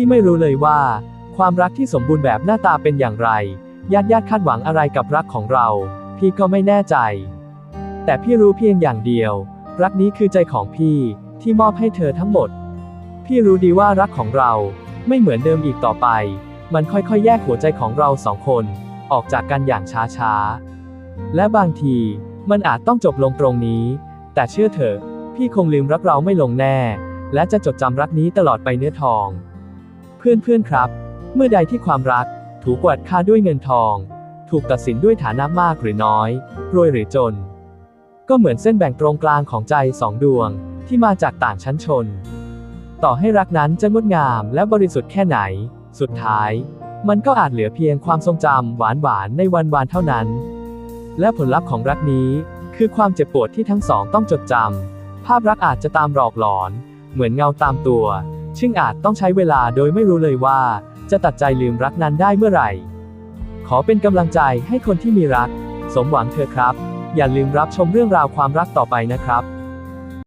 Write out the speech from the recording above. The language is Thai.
พี่ไม่รู้เลยว่า ความรักที่สมบูรณ์แบบหน้าตาเป็นอย่างไร ญาติญาติคาดหวังอะไรกับรักของเรา พี่ก็ไม่แน่ใจ แต่พี่รู้เพียงอย่างเดียว รักนี้คือใจของพี่ที่มอบให้เธอทั้งหมด พี่รู้ดีว่ารักของเราไม่เหมือนเดิมอีกต่อไป มันค่อยๆ แยกหัวใจของเราสองคน ออกจากกันอย่างช้าๆ และบางทีมันอาจต้องจบลงตรงนี้ แต่เชื่อเถอะ พี่คงลืมรักเราไม่ลงแน่ และจะจดจำรักนี้ตลอดไปเนื้อทอง เพื่อนๆครับ เมื่อใดที่ความรัก ถูกกวดค่าด้วยเงินทอง ถูกตัดสินด้วยฐานะมากหรือน้อย รวยหรือจน ก็เหมือนเส้นแบ่งตรงกลางของใจสองดวง ที่มาจากต่างชั้นชน ต่อให้รักนั้นจะงดงามและบริสุทธิ์แค่ไหน สุดท้าย มันก็อาจเหลือเพียงความทรงจำหวานๆในวันวานเท่านั้น และผลลัพธ์ของรักนี้ คือความเจ็บปวดที่ทั้งสองต้องจดจำภาพรักอาจจะตามหลอกหลอน เหมือนเงาตามตัว ซึ่งอาจต้องใช้เวลาโดยไม่รู้เลยว่า จะตัดใจลืมรักนั้นได้เมื่อไหร่ ขอเป็นกำลังใจให้คนที่มีรัก สมหวังเธอครับ อย่าลืมรับชมเรื่องราวความรักต่อไปนะครับ